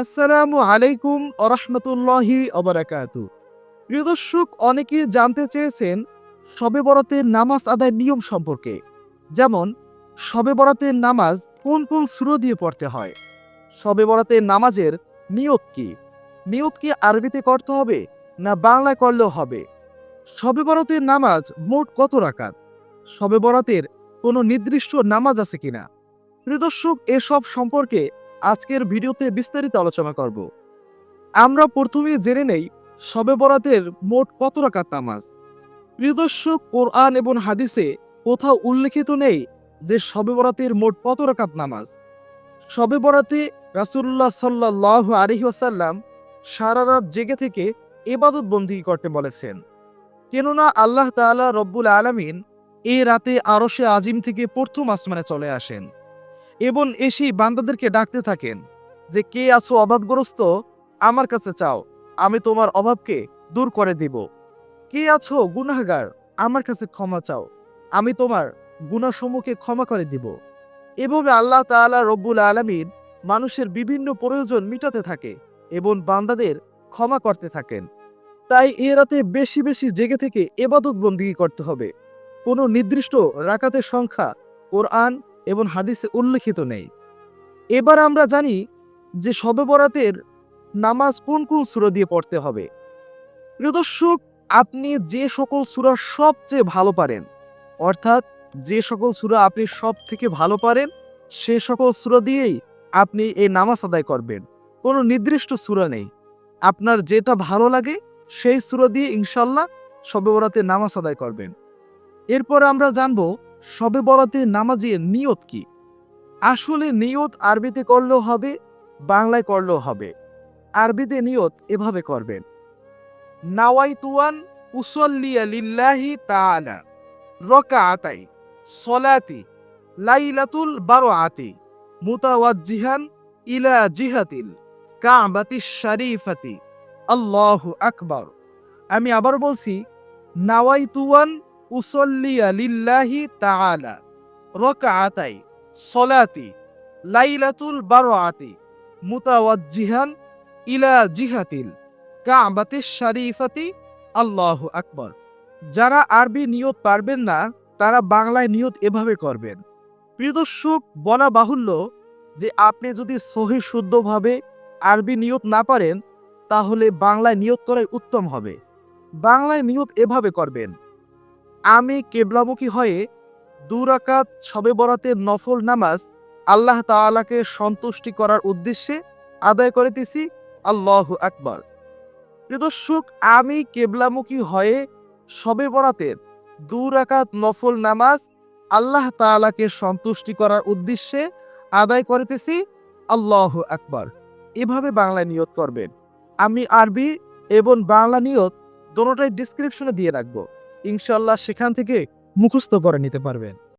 আসসালামু আলাইকুম আরহামতুল্লাহি অবরাকাতু প্রিয় দর্শক, অনেকে জানতে চেয়েছেন শবে বরাতের নামাজ আদায়ের নিয়ম সম্পর্কে। যেমন, শবে বরাতের নামাজ কোন কোন সুরো দিয়ে পড়তে হয়? শবে বরাতের নামাজের নিয়ত কি? নিয়ত কি আরবিতে করতে হবে না বাংলায় করলেও হবে? শবে বরাতের নামাজ মোট কত রাকাত? শবে বরাতের কোনো নির্দিষ্ট নামাজ আছে কিনা? প্রিয় দর্শক, এসব সম্পর্কে আজকের ভিডিওতে বিস্তারিত আলোচনা করব। আমরা প্রথমে জেনে নেই শবে বরাতের মোট কত রাকাত নামাজ। দর্শক কোরআন এবং হাদিসে কোথাও উল্লেখিত নেই যে শবে বরাতের মোট কত রাকাত নামাজ। শবে বরাতে রাসুল্লাহ সাল্লাহ আলহিহাসাল্লাম সারা রাত জেগে থেকে এবাদত বন্দি করতে বলেছেন। কেননা আল্লাহ তাআলা রব্বুল আলামিন এই রাতে আরশে আজিম থেকে প্রথম আসমানে চলে আসেন। এবং এসেই বান্দাদেরকে ডাকতে থাকেন যে, কে আছো অভাবগ্রস্ত? আমার কাছে চাও, আমি তোমার অভাবকে দূর করে দিব। কে আছো গুনাহগার? আমার কাছে ক্ষমা চাও, আমি তোমার গুণাসমূহকে ক্ষমা করে দিব। এভাবে আল্লাহ তাআলা রব্বুল আলামিন মানুষের বিভিন্ন প্রয়োজন মিটাতে থাকে এবং বান্দাদের ক্ষমা করতে থাকেন। তাই এ রাতে বেশি বেশি জেগে থেকে এবাদত বন্দী করতে হবে। কোনো নির্দিষ্ট রাকাতের সংখ্যা কোরআন এবং হাদিসে উল্লেখিত নেই। এবার আমরা জানি যে শবে বরাতের নামাজ কোন কোন সুরা দিয়ে পড়তে হবে। প্রিয় দর্শক, আপনি যে সকল সুরা সবচেয়ে ভালো পারেন, অর্থাৎ যে সকল সুরা আপনি সব থেকে ভালো পারেন, সে সকল সুরা দিয়েই আপনি এই নামাজ আদায় করবেন। কোনো নির্দিষ্ট সুরা নেই। আপনার যেটা ভালো লাগে, সেই সুরা দিয়ে ইনশাল্লাহ শবে বরাতে নামাজ আদায় করবেন। এরপর আমরা জানব শবে বরাতে নামাজের নিয়ত কি? আসলে নিয়ত আরবিতে করলেও হবে, বাংলায় করলেও হবে। আরবিতে নিয়ত এভাবে করবেন। নাওয়াইতুয়ান উসল্লিয়া লিল্লাহি তাআলা রকাআতাই সলাতি লাইলাতুল বারআতি মুতাওয়াজ্জিহান ইলা জিহাতিল কাবাতি শরীফাতি। আল্লাহু আকবার। আমি আবার বলছি, নাওয়াইতুয়ান উসল্লিয়া লিল্লাহি তাআলা। রকাআতাই, সলাতি, লাইলাতুল বারআতি, মুতাওয়াজ্জিহান ইলা জিহাতিল কাবাতি শরীফাতি, আল্লাহু আকবার। যারা আরবি নিয়ত পারবেন না, তারা বাংলায় নিয়ত এভাবে করবেন। প্রিয় দর্শক, বলা বাহুল্য যে আপনি যদি সহি শুদ্ধভাবে আরবি নিয়ত না পারেন, তাহলে বাংলায় নিয়ত করাই উত্তম হবে। বাংলায় নিয়ত এভাবে করবেন আমি কেবলামুখী হয়ে দুরাকাত শবে বরাতের নফল নামাজ আল্লাহ তাআলাকে সন্তুষ্টি করার উদ্দেশ্যে আদায় করিতেছি। আল্লাহ আকবার। প্রিয় দর্শক, আমি কেবলামুখী হয়ে সবে বরাতের দুরাকাত নফল নামাজ আল্লাহ তাআলাকে সন্তুষ্টি করার উদ্দেশ্যে আদায় করিতেছি। আল্লাহ আকবার। এভাবে বাংলায় নিয়ত করবেন। আমি আরবি এবং বাংলা নিয়ত দোনোটাই ডিসক্রিপশনে দিয়ে রাখব। ইনশাল্লাহ সেখান থেকে মুখস্থ করে নিতে পারবেন।